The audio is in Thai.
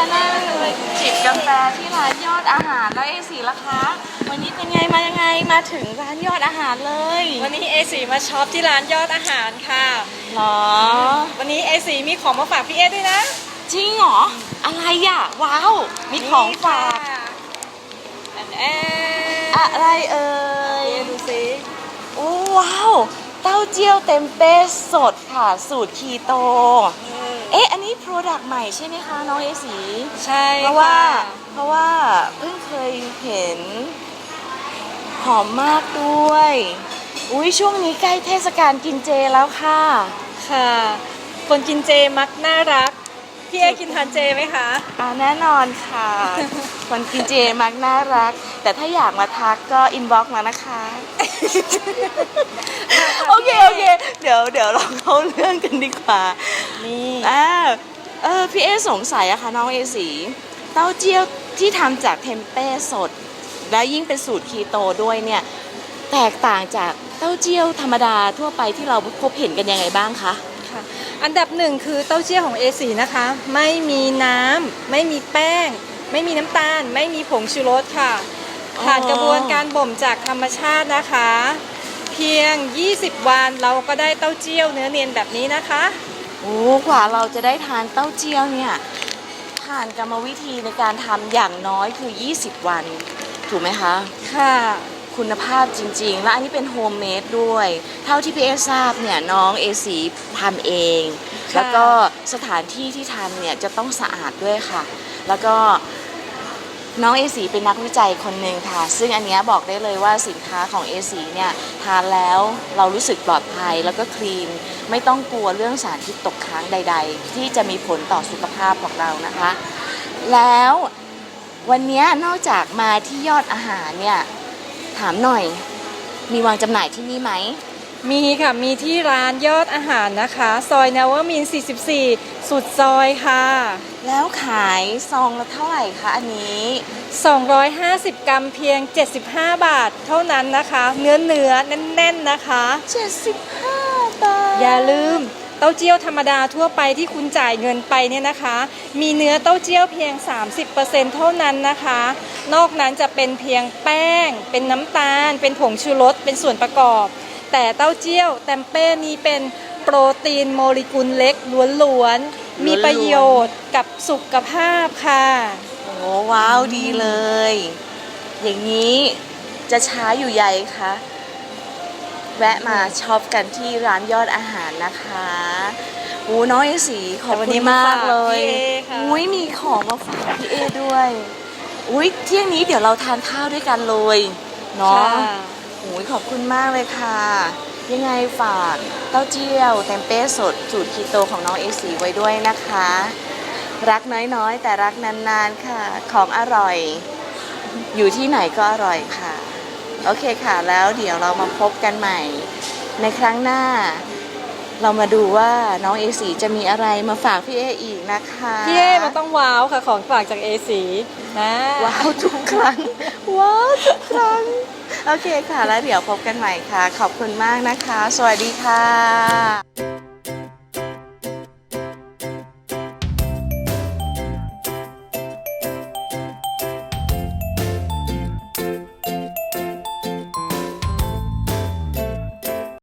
มานั่งจิบกาแฟที่ร้านยอดอาหารแล้วเอสีล่ะคะ วันนี้เป็นไงมายังไงมาถึงร้านยอดอาหารเลย วันนี้ A4 มาช็อปที่ร้านยอดอาหารค่ะหรอ วันนี้ A4 มีของมาฝากพี่เอด้วยนะ จริงเหรอ อะไรอะ ว้าว มีของฝากอันแออะไรเอ่เอยดูสิโอ้ว้าว เต้าเจี้ยวเต็มเป้สดค่ะ สูตรคีโต เอ๊ะ อันนี้โปรดักต์ใหม่ใช่ไหมคะน้องเอสี ใช่เพราะว่าค่เพราะว่าเพิ่งเคยเห็นหอมมากด้วย อุ้ยช่วงนี้ใกล้เทศกาลกินเจแล้วค่ะ ค่ะ คนกินเจมักน่ารัก พี่เอกินทานเจไหมคะ อ่าแน่นอนค่ะ คนกินเจมักน่ารัก แต่ถ้าอยากมาทักก็อินบ็อกมานะคะ โอเค โอเค เดี๋ยวเดี๋ยวเราเข้าเรื่องกันดีกว่า นี่ อ่าเออพี่เอสงสัยอะค่ะน้องเอสีเต้าเจี้ยวที่ทำจากเทมเป้สด แล้วยิ่งเป็นสูตรคีโตด้วยเนี่ยแตกต่างจากเต้าเจี้ยวธรรมดาทั่วไปที่เราพบเห็นกันยังไงบ้างคะ ค่ะอันดับหนึ่งคือเต้าเจี้ยวของ A4 นะคะ ไม่มีน้ำไม่มีแป้ง ไม่มีน้ำตาล ไม่มีผงชูรสค่ะผ่านกระบวนการบ่มจากธรรมชาตินะคะ เพียง 20 วันเราก็ได้เต้าเจี้ยวเนื้อเนียนแบบนี้นะคะ โอ้กว่าเราจะได้ทานเต้าเจี้ยวเนี่ยผ่านกรรมวิธีในการทำอย่างน้อยคือ 20 วัน ถูกไหมคะ ค่ะ คุณภาพจริง ๆ และอันนี้เป็นโฮมเมดด้วย เท่าที่พี่เอทราบเนี่ยน้องเอสีทำเอง ค่ะ แล้วก็สถานที่ที่ทำเนี่ยจะต้องสะอาดด้วยค่ะ แล้วก็น้องเอสีเป็นนักวิจัยคนหนึ่งค่ะ ซึ่งอันเนี้ยบอกได้เลยว่าสินค้าของเอสีเนี่ยทานแล้วเรารู้สึกปลอดภัยแล้วก็คลีน ไม่ต้องกลัวเรื่องสารพิษตกค้างใด ๆ ที่จะมีผลต่อสุขภาพของเรานะคะ แล้ววันเนี้ยนอกจากมาที่ยอดอาหารเนี่ย ถามหน่อย มีวางจำหน่ายที่นี่ไหม มีค่ะ มีที่ร้านยอดอาหารนะคะ ซอยนวมินทร์44 สุดซอยค่ะ แล้วขายซองละเท่าไหร่คะอันนี้ 250 กรัมเพียง 75 บาทเท่านั้นนะคะ เนื้อเนื้อแน่น ๆ นะคะ 75 บาท อย่าลืมเต้าเจี้ยวธรรมดาทั่วไปที่คุณจ่ายเงินไปเนี่ยนะคะ มีเนื้อเต้าเจี้ยวเพียง 30%เท่านั้นนะคะ นอกนั้นจะเป็นเพียงแป้ง เป็นน้ำตาล เป็นผงชูรสเป็นส่วนประกอบ แต่เต้าเจี้ยวแตมเป้นี้เป็นโปรตีนโมเลกุลเล็กล้วนๆ มีประโยชน์กับสุขภาพค่ะ โอ้ว้าวดีเลย อย่างนี้จะช้าอยู่ใหญ่คะ แวะมาช็อปกันที่ร้านยอดอาหารนะคะโอ้น้องเอสีขอบแต่วันคุนี้ณมากเลยมาฝากพี่เอค่ะอุ้ยมีของมาฝากพี่เอด้วยอุ้ยเที่ยงนี้เดี๋ยวเราทานข้าวด้วยกันเลยเนาะค่ะโอ้ยขอบคุณมากเลยค่ะ ยังไงฝากเต้าเจี้ยวเต็มเป้สดสูตรคีโตของน้องเอสีไว้ด้วยนะคะ รักน้อยๆ แต่รักนานๆค่ะ ของอร่อย อยู่ที่ไหนก็อร่อยค่ะ โอเคค่ะ แล้วเดี๋ยวเรามาพบกันใหม่ ในครั้งหน้า เรามาดูว่าน้องเอสีจะมีอะไรมาฝากพี่เออีกนะคะ พี่เอมันต้องว้าวค่ะของฝากจาก A4 นะว้าวทุกครั้ง ว้าวทุกครั้ง โอเคค่ะ แล้วเดี๋ยวพบกันใหม่ค่ะ ขอบคุณมากนะคะ สวัสดีค่ะ